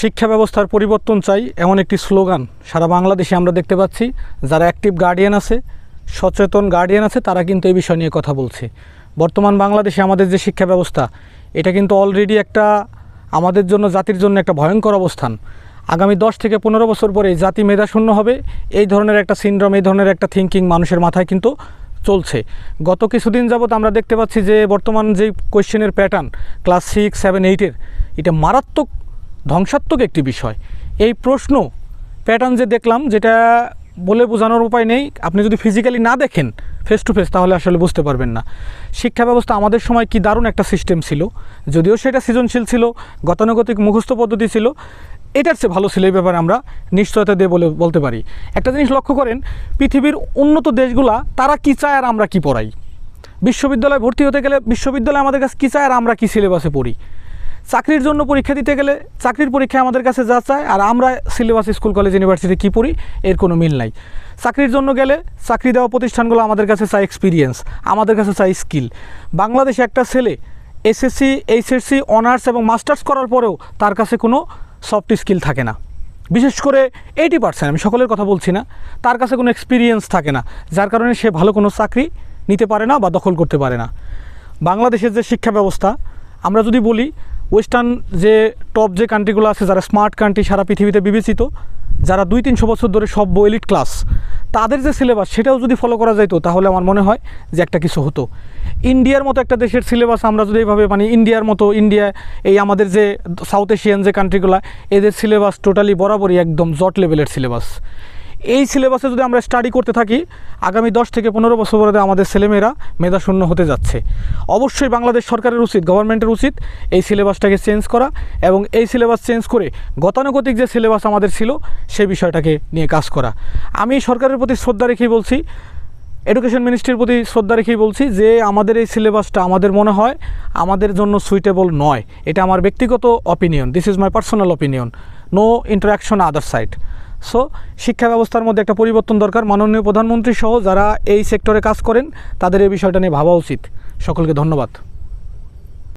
শিক্ষা ব্যবস্থার পরিবর্তন চাই এমন একটি স্লোগান সারা বাংলাদেশে আমরা দেখতে পাচ্ছি। যারা অ্যাক্টিভ গার্ডিয়ান আছে, সচেতন গার্ডিয়ান আছে, তারা কিন্তু এই বিষয় নিয়ে কথা বলছে। বর্তমান বাংলাদেশে আমাদের যে শিক্ষা ব্যবস্থা, এটা কিন্তু অলরেডি একটা আমাদের জন্য, জাতির জন্য একটা ভয়ঙ্কর অবস্থান। আগামী দশ থেকে পনেরো বছর পরে জাতি মেধাশূন্য হবে, এই ধরনের একটা সিনড্রোম এই ধরনের একটা থিঙ্কিং মানুষের মাথায় কিন্তু চলছে। গত কিছুদিন যাবৎ আমরা দেখতে পাচ্ছি যে বর্তমান যে কোয়েশ্চেনের প্যাটার্ন ক্লাস সিক্স সেভেন এইটের এটা মারাত্মক ধ্বংসাত্মক একটি বিষয়। এই প্রশ্ন প্যাটার্ন যে দেখলাম, যেটা বলে বোঝানোর উপায় নেই, আপনি যদি ফিজিক্যালি না দেখেন ফেস টু ফেস তাহলে আসলে বুঝতে পারবেন না। শিক্ষা ব্যবস্থা আমাদের সময় কি দারুণ একটা সিস্টেম ছিল, যদিও সেটা সৃজনশীল ছিল, গতানুগতিক মুখস্থ পদ্ধতি ছিল, এটার চেয়ে ভালো ছিল এই ব্যাপারে আমরা নিশ্চয়তা দিয়ে বলে, বলতে পারি। একটা জিনিস লক্ষ্য করেন, পৃথিবীর উন্নত দেশগুলা, তারা কী চায় আর আমরা কী পড়াই? বিশ্ববিদ্যালয়ে ভর্তি হতে গেলে বিশ্ববিদ্যালয় আমাদের কাছে কী চায় আর আমরা কী সিলেবাসে পড়ি? চাকরির জন্য পরীক্ষা দিতে গেলে চাকরির পরীক্ষায় আমাদের কাছে যা চায় আর আমরা সিলেবাস স্কুল, কলেজ ইউনিভার্সিটি কী পড়ি, এর কোনো মিল নাই। চাকরির জন্য গেলে চাকরি দেওয়া প্রতিষ্ঠানগুলো আমাদের কাছে চায় এক্সপিরিয়েন্স আমাদের কাছে চাই স্কিল বাংলাদেশে একটা ছেলে এসএসসি এইচএসসি অনার্স এবং মাস্টার্স করার পরেও তার কাছে কোনো সফট স্কিল থাকে না। বিশেষ করে এইটি পার্সেন্ট আমি সকলের কথা বলছি না, তার কাছে কোনো এক্সপিরিয়েন্স থাকে না, যার কারণে সে ভালো কোনো চাকরি নিতে পারে না বা দখল করতে পারে না। বাংলাদেশের যে শিক্ষা ব্যবস্থা, আমরা যদি বলি ওয়েস্টার্ন যে টপ যে কান্ট্রিগুলো আছে, যারা স্মার্ট কান্ট্রি সারা পৃথিবীতে বিবেচিত, যারা দুই তিনশো বছর ধরে সব এলিট ক্লাস তাদের যে সিলেবাস সেটাও যদি ফলো করা যাইতো, তাহলে আমার মনে হয় যে একটা কিছু হতো। ইন্ডিয়ার মতো একটা দেশের সিলেবাস আমরা যদি এইভাবে মানে ইন্ডিয়ার মতো ইন্ডিয়া এই আমাদের যে সাউথ এশিয়ান যে কান্ট্রিগুলো এদের সিলেবাস টোটালি বরাবরই একদম জট লেভেলের সিলেবাস এই সিলেবাসে যদি আমরা স্টাডি করতে থাকি, আগামী দশ থেকে পনেরো বছর পরে আমাদের ছেলেমেয়েরা মেধাশূন্য হতে যাচ্ছে। অবশ্যই বাংলাদেশ সরকারের উচিত গভর্নমেন্টের উচিত এই সিলেবাসটাকে চেঞ্জ করা এবং এই সিলেবাস চেঞ্জ করে গতানুগতিক যে সিলেবাস আমাদের ছিল সেই বিষয়টাকে নিয়ে কাজ করা। আমি সরকারের প্রতি শ্রদ্ধা রেখেই বলছি এডুকেশন মিনিস্ট্রির প্রতি শ্রদ্ধা রেখেই বলছি যে আমাদের এই সিলেবাসটা আমাদের মনে হয় আমাদের জন্য সুইটেবল নয়। এটা আমার ব্যক্তিগত opinion this is my personal opinion no interaction other side so শিক্ষা ব্যবস্থার মধ্যে একটা পরিবর্তন দরকার। মাননীয় প্রধানমন্ত্রী সহ যারা এই সেক্টরে কাজ করেন, তাদের এই বিষয়টা নিয়ে ভাবা উচিত। সকলকে ধন্যবাদ।